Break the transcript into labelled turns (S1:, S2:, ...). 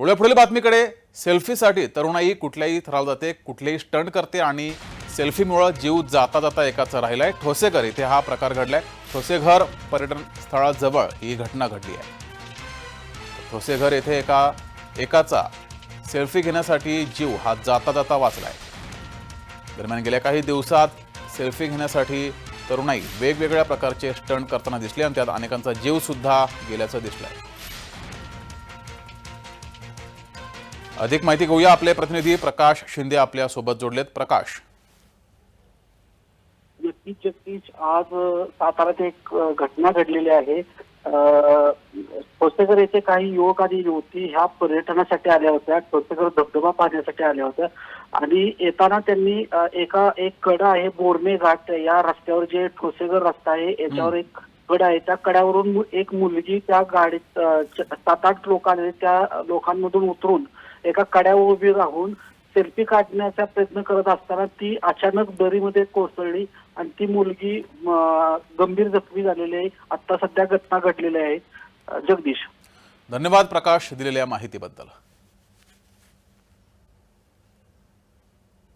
S1: वळूया पुढील बातमीकडे. सेल्फीसाठी तरुणाई कुठल्याही थराव जाते कुठलेही स्टंट करते आणि सेल्फीमुळं जीव जाता जाता एकाचा राहिला आहे ठोसेघर इथे हा प्रकार घडलाय. ठोसेघर पर्यटन स्थळाजवळ ही घटना घडली आहे. ठोसेघर येथे एका एकाचा सेल्फी घेण्यासाठी जीव हा जाता जाता वाचलाय. दरम्यान गेल्या काही दिवसात सेल्फी घेण्यासाठी तरुणाई वेगवेगळ्या प्रकारचे स्टंट करताना दिसले आणि त्यात अनेकांचा जीवसुद्धा गेल्याचं दिसलं आहे अधिक माहिती घेऊया. आपले प्रतिनिधी प्रकाश शिंदे आपल्यासोबत जोडलेत. प्रकाश.
S2: नक्कीच जगदीश आज अ, साताऱ्यात एक घटना घडलेली आहे. अ, ठोसेघर येथे काही युवक आणि युवती ह्या पर्यटनासाठी आल्या होत्या. ठोसेघर धबधबा पाहण्यासाठी आल्या होत्या. आणि येताना त्यांनी एका एक कडा आहे बोरमे घाट. या रस्त्यावर जे ठोसेघर रस्ता आहे याच्यावर एक कड आहे. त्या कड्यावरून एक मुलगी त्या गाडीत सात आठ लोक आले त्या लोकांमधून उतरून एका कड्यावर उभी राहून सेल्फी काढण्याचा प्रयत्न करत असताना ती अचानक दरीमध्ये कोसळली आणि ती मुलगी गंभीर जखमी झालेली आहे. आता सध्या घटना घडलेली आहे. जगदीश.
S1: धन्यवाद प्रकाश दिलेल्या माहितीबद्दल.